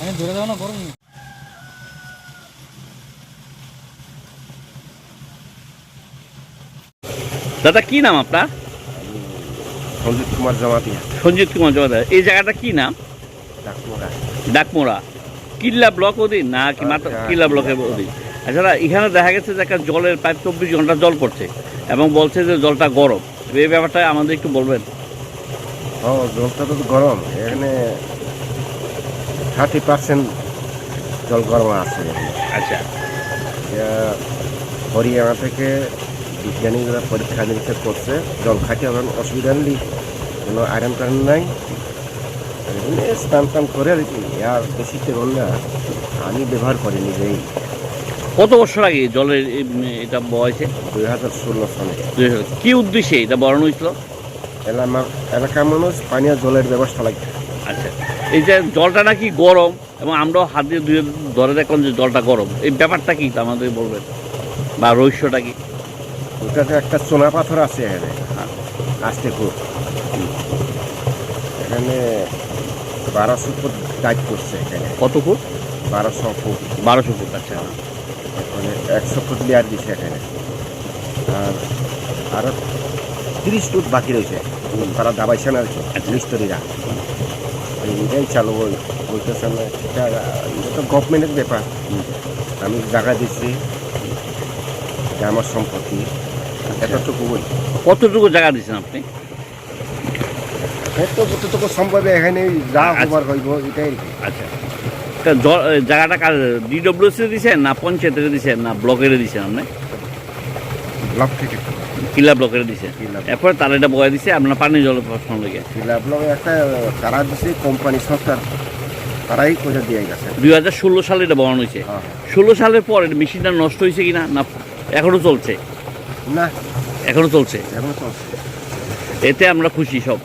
আমি ধরে দেবো না করুন দাদা কি নাম আপনার? সঞ্জিত কুমার জমাতিয়া। সঞ্জিত কুমার জমাদার এই জায়গাটা কি নাম? ডাকুমরা ডাকমোড়া। কিল্লা ব্লক অধীন? না কি মাত্র আচ্ছা। কিল্লা ব্লকের অধীন। এছাড়া এখানে দেখা গেছে যে একটা জলের প্রায় চব্বিশ ঘণ্টা জল পড়ছে এবং বলছে যে জলটা গরম। এই ব্যাপারটা আমাদের একটু বলবেন। ও জলটা তো গরম। এখানে থার্টি পার্সেন্ট জল গরম আছে। আচ্ছা। হরিয়ানা থেকে বিজ্ঞানীরা পরীক্ষা নিরীক্ষা করছে জল খাইতে হবে অসুবিধা নেই কোনো আয়রন টায়রন নাই। স্নান টান করে আর কি আর বেশি তেমন না। আমি ব্যবহার করি নিজেই। কত বছর আগে জলের এটা বয়সে দুই হাজার ষোলো সালে। কি উদ্দেশ্যে এটা বড়ানো হয়েছিল? এলাকা এলাকার মানুষ পানীয় জলের ব্যবস্থা লাগবে। আচ্ছা। এই যে জলটা নাকি গরম এবং আমরাও হাত দিয়ে ধুয়ে ধরে দেখলাম যে জলটা গরম। এই ব্যাপারটা কি আমাদের বলবেন? বা রহস্যটা কি? ওটাতে একটা চোনা পাথর আছে এখানে। হ্যাঁ। আসতে খুব। এখানে বারোশো ফুট টাইট করছে এখানে। কত ফুট? বারোশো ফুট। বারোশো ফুট আচ্ছা। এখানে একশো ফুট লেয়ার দিছে এখানে। আর আরও তিরিশ ফুট বাকি রয়েছে। তারা দাবাইছে না আর কি আচ্ছা। মিস্ত্রিরা। এইটাই চালু বল- বলতেছে না এটা এটা তো গভর্নমেন্টের ব্যাপার। আমি জায়গা দিচ্ছি। এটা আমার সম্পত্তি। এতটুকু বই কতটুকু জায়গা দিচ্ছেন আপনি? এত যতটুকু সম্ভব এখানে যা আচ্ছা। হবার হইব এটাই আচ্ছা। তা জায়গাটা কার ডিডব্লিউসি দিছেন না পঞ্চায়েতের দিছেন না ব্লকের দিছেন আপনি? ব্লক থেকে। কিল্লা ব্লকের দিছে। এরপর তার এটা বয়ে দিছে আপনার পানি জল প্রশ্ন লেগে কিলা ব্লক একটা তারা দিছে কোম্পানি সংস্থার তারাই করে দিয়ে গেছে। দুই হাজার ষোলো সালে এটা বহানো হয়েছে হ্যাঁ। ষোলো সালের পর এটা মেশিনটা নষ্ট হয়েছে কিনা না এখনও চলছে। না। এখনও চলছে। এখনও চলছে। এতে আমরা খুশি সব।